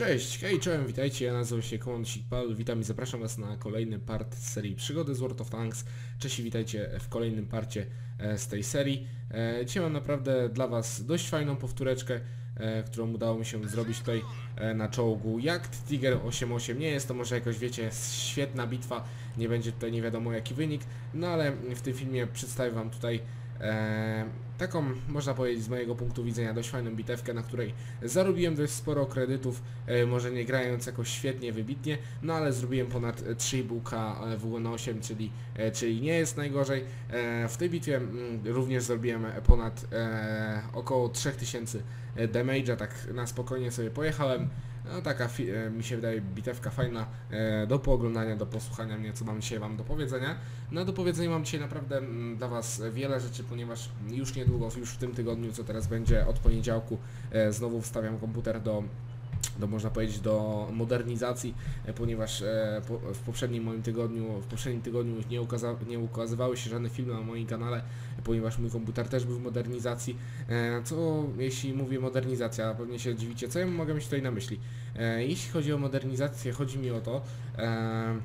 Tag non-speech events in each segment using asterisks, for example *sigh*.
Cześć, hej, czołem, witajcie, ja nazywam się Command Pal, witam i zapraszam was na kolejny part serii Przygody z World of Tanks. Cześć i witajcie w kolejnym parcie e, z tej serii. E, Dzisiaj mam naprawdę dla was dość fajną powtóreczkę, e, którą udało mi się zrobić tutaj na czołgu Jagd Tiger 88. Nie jest to może jakoś, wiecie, świetna bitwa, nie będzie tutaj nie wiadomo jaki wynik, no ale w tym filmie przedstawię wam tutaj taką, można powiedzieć, z mojego punktu widzenia dość fajną bitewkę, na której zarobiłem dość sporo kredytów, e, może nie grając jakoś świetnie, wybitnie, no ale zrobiłem ponad 3,5k WN8, czyli, e, czyli nie jest najgorzej. E, w tej bitwie mm, również zrobiłem ponad e, około 3000 damage'a, tak na spokojnie sobie pojechałem. No taka e, mi się wydaje bitewka fajna e, do pooglądania, do posłuchania mnie, co mam dzisiaj wam do powiedzenia. No do powiedzenia mam dzisiaj naprawdę mm, dla was wiele rzeczy, ponieważ już niedługo, już w tym tygodniu, co teraz będzie od poniedziałku, e, znowu wstawiam komputer do do można powiedzieć do modernizacji, e, ponieważ e, w poprzednim moim tygodniu, w poprzednim tygodniu nie, ukaza, nie ukazywały się żadne filmy na moim kanale, ponieważ mój komputer też był w modernizacji. E, co jeśli mówię modernizacja, pewnie się dziwicie, co ja mogę mieć tutaj na myśli. E, jeśli chodzi o modernizację, chodzi mi o to, e,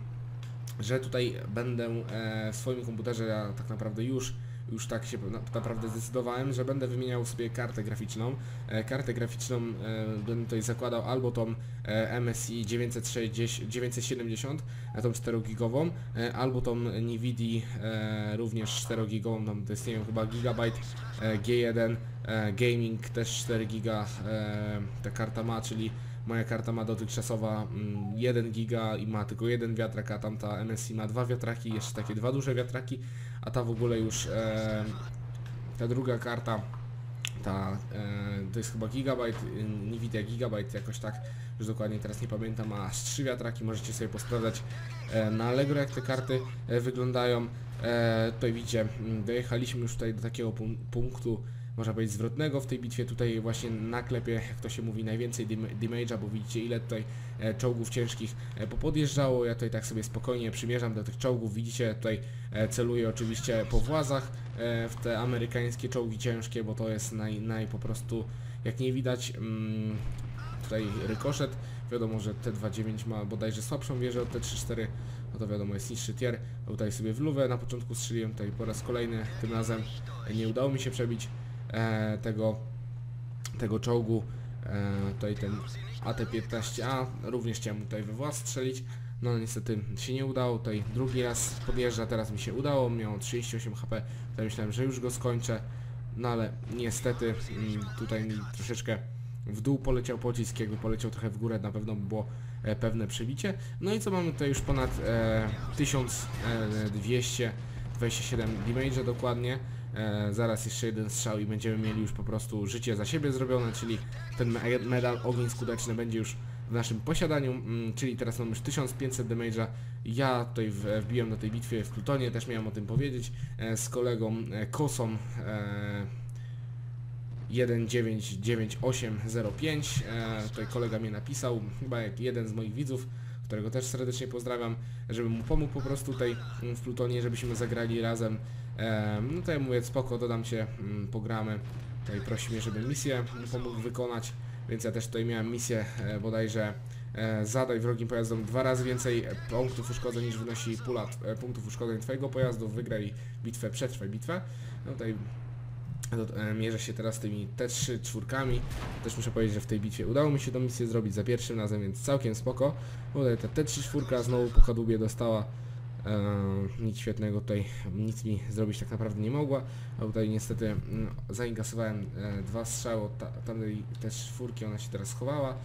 że tutaj będę e, w swoim komputerze, ja tak naprawdę już już tak się na, naprawdę zdecydowałem, że będę wymieniał sobie kartę graficzną. E, kartę graficzną e, będę tutaj zakładał albo tą MSI 960, 970, e, tą 4 gigową, e, albo tą Nvidia również 4 gigową, tam to jest nie wiem chyba Gigabyte e, G1 e, Gaming też 4 giga ta karta ma, czyli moja karta ma dotychczasowa mm, 1 giga i ma tylko jeden wiatrak, a tamta MSI ma dwa wiatraki, jeszcze takie dwa duże wiatraki, a ta w ogóle już e, ta druga karta ta e, to jest chyba gigabyte, y, Nvidia gigabyte jakoś tak, już dokładnie teraz nie pamiętam, ma aż trzy wiatraki, możecie sobie posprawdzać e, na Allegro jak te karty e, wyglądają. E, tutaj widzicie, mm, dojechaliśmy już tutaj do takiego pun- punktu, można powiedzieć zwrotnego w tej bitwie, tutaj właśnie na klepie, jak to się mówi, najwięcej damage'a, bo widzicie ile tutaj e, czołgów ciężkich e, popodjeżdżało, ja tutaj tak sobie spokojnie przymierzam do tych czołgów, widzicie tutaj e, celuję oczywiście po włazach w te amerykańskie czołgi ciężkie, bo to jest naj, naj po prostu, jak nie widać, mm, tutaj rykoszet, wiadomo, że T29 ma bodajże słabszą wieżę od T34, no to wiadomo jest niższy tier, tutaj sobie w luwę na początku strzeliłem, tutaj po raz kolejny, tym razem nie udało mi się przebić tego, tego czołgu, e, tutaj ten AT-15A, również chciałem tutaj we włas strzelić, no niestety się nie udało, tutaj drugi raz podjeżdża, teraz mi się udało, miał 38 HP, tutaj myślałem, że już go skończę, no ale niestety mm, tutaj troszeczkę w dół poleciał pocisk, jakby poleciał trochę w górę, na pewno by było e, pewne przebicie. No i co mamy tutaj już ponad e, 1227 damage'a dokładnie. E, zaraz jeszcze jeden strzał i będziemy mieli już po prostu życie za siebie zrobione, czyli ten me- medal ogień skuteczny będzie już w naszym posiadaniu, mm, czyli teraz mamy już 1500 damage'a. Ja tutaj wbiłem do tej bitwy w Plutonie, też miałem o tym powiedzieć, e, z kolegą e, Kosą e, 199805. E, tutaj kolega mnie napisał, chyba jak jeden z moich widzów, którego też serdecznie pozdrawiam, żebym mu pomógł po prostu tutaj mm, w Plutonie, żebyśmy zagrali razem. No to ja mówię, spoko, dodam cię, mm, pogramy. Tutaj prosi mnie, żebym misję pomógł wykonać, więc ja też tutaj miałem misję e, bodajże e, zadaj wrogim pojazdom dwa razy więcej punktów uszkodzeń niż wynosi pula e, punktów uszkodzeń twojego pojazdu, wygraj bitwę, przetrwaj bitwę. No tutaj mierzę się teraz z tymi T3 czwórkami. Też muszę powiedzieć, że w tej bitwie udało mi się tą misję zrobić za pierwszym razem, więc całkiem spoko. Tutaj ta T3 czwórka znowu po kadłubie dostała. E, nic świetnego tutaj, nic mi zrobić tak naprawdę nie mogła. A tutaj niestety mm, zainkasowałem e, dwa strzały od ta, tamtej T4, ona się teraz schowała.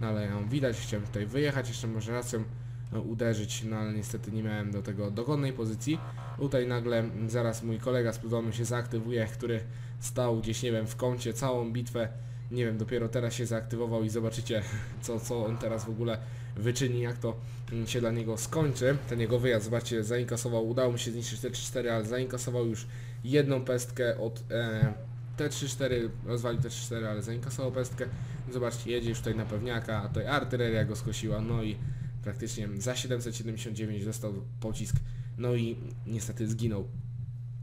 No ale ją widać, chciałem tutaj wyjechać, jeszcze może raz ją e, uderzyć, no ale niestety nie miałem do tego dogodnej pozycji. Tutaj nagle mm, zaraz mój kolega z Plutonu się zaaktywuje, który stał gdzieś, nie wiem, w kącie całą bitwę. Nie wiem, dopiero teraz się zaaktywował i zobaczycie, *laughs* co, co on teraz w ogóle wyczyni, jak to mm, się dla niego skończy. Ten jego wyjazd, zobaczcie, zainkasował, udało mu się zniszczyć T4, ale zainkasował już jedną pestkę od e, T34, rozwalił T34, ale zainkasował pestkę. Zobaczcie, jedzie już tutaj na pewniaka, a tutaj artyleria go skosiła, no i praktycznie za 779 dostał pocisk, no i niestety zginął.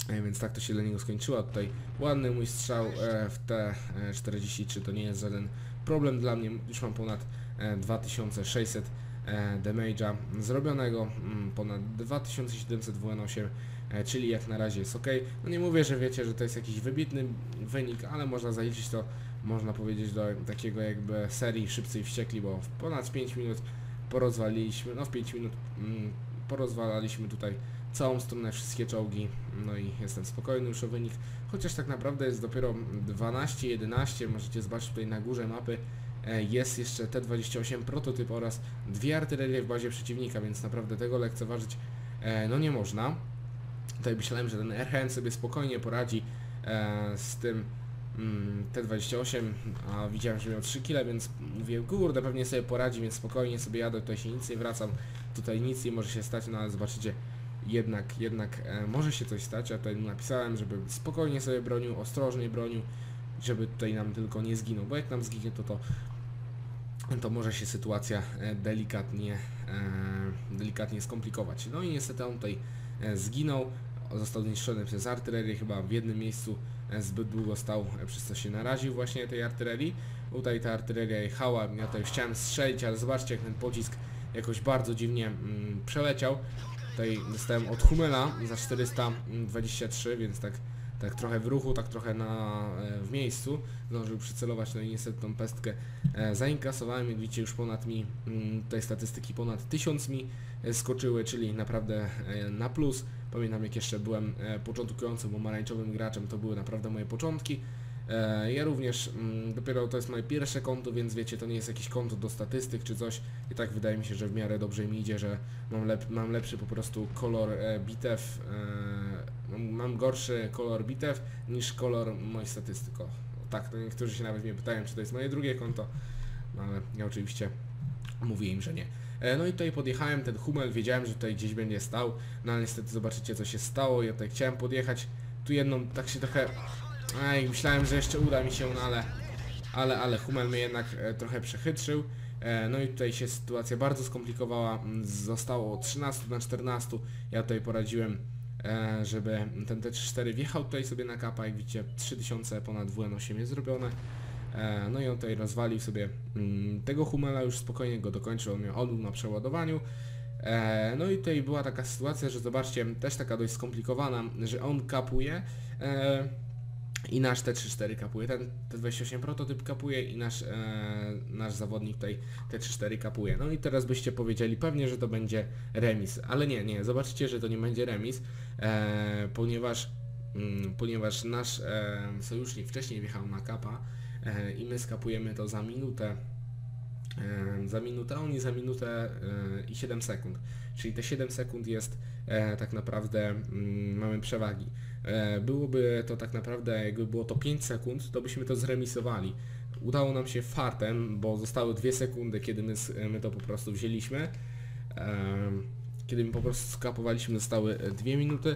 E, Więc tak to się dla niego skończyło. Tutaj ładny mój strzał e, w T43 to nie jest żaden problem dla mnie. Już mam ponad e, 2600 e, damage'a zrobionego, mm, ponad 2700 WN8, e, czyli jak na razie jest ok. No nie mówię, że wiecie, że to jest jakiś wybitny wynik, ale można zaliczyć to, można powiedzieć, do takiego jakby serii Szybcy i Wściekli, bo w ponad 5 minut porozwaliliśmy, no w 5 minut mm, porozwalaliśmy tutaj całą stronę, wszystkie czołgi, no i jestem spokojny już o wynik, chociaż tak naprawdę jest dopiero 12-11, możecie zobaczyć tutaj na górze mapy, e, jest jeszcze T-28 prototyp oraz dwie artylerie w bazie przeciwnika, więc naprawdę tego lekceważyć e, no nie można. Tutaj myślałem, że ten RHN sobie spokojnie poradzi e, z tym mm, T28, a widziałem, że miał 3 kg, więc mówię, kurde, pewnie sobie poradzi, więc spokojnie sobie jadę, tutaj się nic nie wracam, tutaj nic nie może się stać, no ale zobaczycie, jednak, jednak e, może się coś stać, ja tutaj napisałem, żeby spokojnie sobie bronił, ostrożnie bronił, żeby tutaj nam tylko nie zginął, bo jak nam zginie, to to, to może się sytuacja e, delikatnie, e, delikatnie skomplikować. No i niestety on tutaj zginął, został zniszczony przez artylerię, chyba w jednym miejscu zbyt długo stał, przez co się naraził właśnie tej artylerii. Tutaj ta artyleria jechała, ja tutaj chciałem strzelić, ale zobaczcie jak ten pocisk jakoś bardzo dziwnie mm, przeleciał. Tutaj dostałem od Humela za 423, więc tak, tak trochę w ruchu, tak trochę na, e, w miejscu. Zdążył przycelować, no i niestety tą pestkę e, zainkasowałem. Jak widzicie już ponad mi, mm, tutaj statystyki ponad 1000 mi e, skoczyły, czyli naprawdę na plus. Pamiętam jak jeszcze byłem początkującym pomarańczowym graczem, to były naprawdę moje początki. E, Ja również, mm, dopiero to jest moje pierwsze konto, więc wiecie, to nie jest jakieś konto do statystyk czy coś. I tak wydaje mi się, że w miarę dobrze mi idzie, że mam, lep, mam lepszy po prostu kolor e, bitew, e, mam- gorszy kolor bitew niż kolor moich statystyk. O, tak, to niektórzy się nawet mnie pytają, czy to jest moje drugie konto, no ale ja oczywiście mówię im, że nie. No i tutaj podjechałem, ten Hummel, wiedziałem, że tutaj gdzieś będzie stał, no ale niestety zobaczycie co się stało, ja tutaj chciałem podjechać, tu jedną tak się trochę Ej, myślałem, że jeszcze uda mi się, no ale, ale, ale Hummel mnie jednak e, trochę przechytrzył. E, no i tutaj się sytuacja bardzo skomplikowała. Mm, Zostało 13 na 14. Ja tutaj poradziłem, e, żeby ten T34 wjechał tutaj sobie na kapa. Jak widzicie, 3000 ponad WN8 jest zrobione. No i on tutaj rozwalił sobie mm, tego Hummela, już spokojnie go dokończył, on miał odbył na przeładowaniu. No i tutaj była taka sytuacja, że zobaczcie, też taka dość skomplikowana, że on kapuje. I nasz T34 kapuje, ten T28 prototyp kapuje i nasz, e, nasz zawodnik tutaj T34 kapuje. No i teraz byście powiedzieli pewnie, że to będzie remis, ale nie, nie, zobaczcie, że to nie będzie remis, e, ponieważ, mm, ponieważ nasz e, sojusznik wcześniej wjechał na kapa e, i my skapujemy to za minutę e, za minutę, oni za minutę e, i 7 sekund. Czyli te 7 sekund jest e, tak naprawdę, mm, mamy przewagi. E, byłoby to tak naprawdę, jakby było to 5 sekund, to byśmy to zremisowali. Udało nam się fartem, bo zostały 2 sekundy, kiedy my, my to po prostu wzięliśmy. Kiedy my po prostu skapowaliśmy, zostały 2 minuty,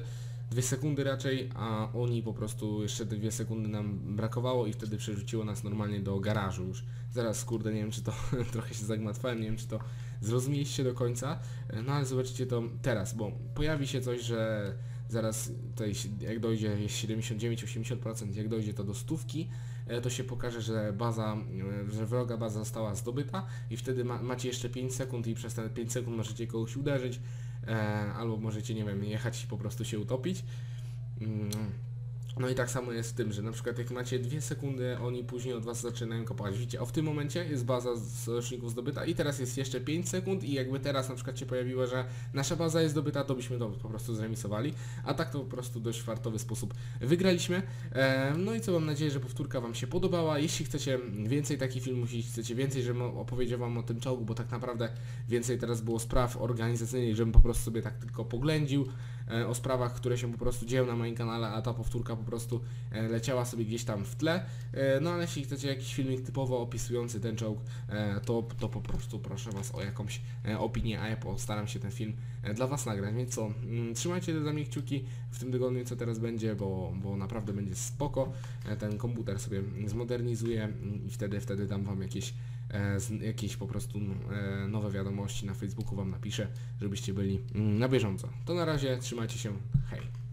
2 sekundy raczej, a oni po prostu jeszcze te 2 sekundy nam brakowało i wtedy przerzuciło nas normalnie do garażu już. Zaraz, kurde, nie wiem czy to, *laughs* trochę się zagmatwałem, nie wiem czy to zrozumieliście do końca, no ale zobaczycie to teraz, bo pojawi się coś, że zaraz tutaj jak dojdzie jest 79-80%, jak dojdzie to do stówki, e, to się pokaże, że baza, e, że wroga baza została zdobyta i wtedy ma, macie jeszcze 5 sekund i przez te 5 sekund możecie kogoś uderzyć, albo możecie, nie wiem, jechać i po prostu się utopić. No i tak samo jest w tym, że na przykład jak macie 2 sekundy, oni później od Was zaczynają kopać. Widzicie, o w tym momencie jest baza z zdobyta i teraz jest jeszcze 5 sekund i jakby teraz na przykład się pojawiło, że nasza baza jest zdobyta, to byśmy to po prostu zremisowali, a tak to po prostu dość fartowy sposób wygraliśmy. E, no i co, mam nadzieję, że powtórka Wam się podobała. Jeśli chcecie więcej takich filmów, jeśli chcecie więcej, żebym opowiedział Wam o tym czołgu, bo tak naprawdę więcej teraz było spraw organizacyjnych, żebym po prostu sobie tak tylko poględził o sprawach, które się po prostu dzieją na moim kanale, a ta powtórka po prostu e, leciała sobie gdzieś tam w tle. E, No ale jeśli chcecie jakiś filmik typowo opisujący ten czołg, e, to, to po prostu proszę Was o jakąś e, opinię, a ja postaram się ten film e, dla Was nagrać. Więc co, mm, trzymajcie za mnie kciuki w tym tygodniu, co teraz będzie, bo, bo naprawdę będzie spoko. E, Ten komputer sobie zmodernizuję mm, i wtedy, wtedy dam Wam jakieś e, jakieś po prostu e, nowe wiadomości na Facebooku Wam napiszę, żebyście byli mm, na bieżąco. To na razie, trzymajcie się, hej.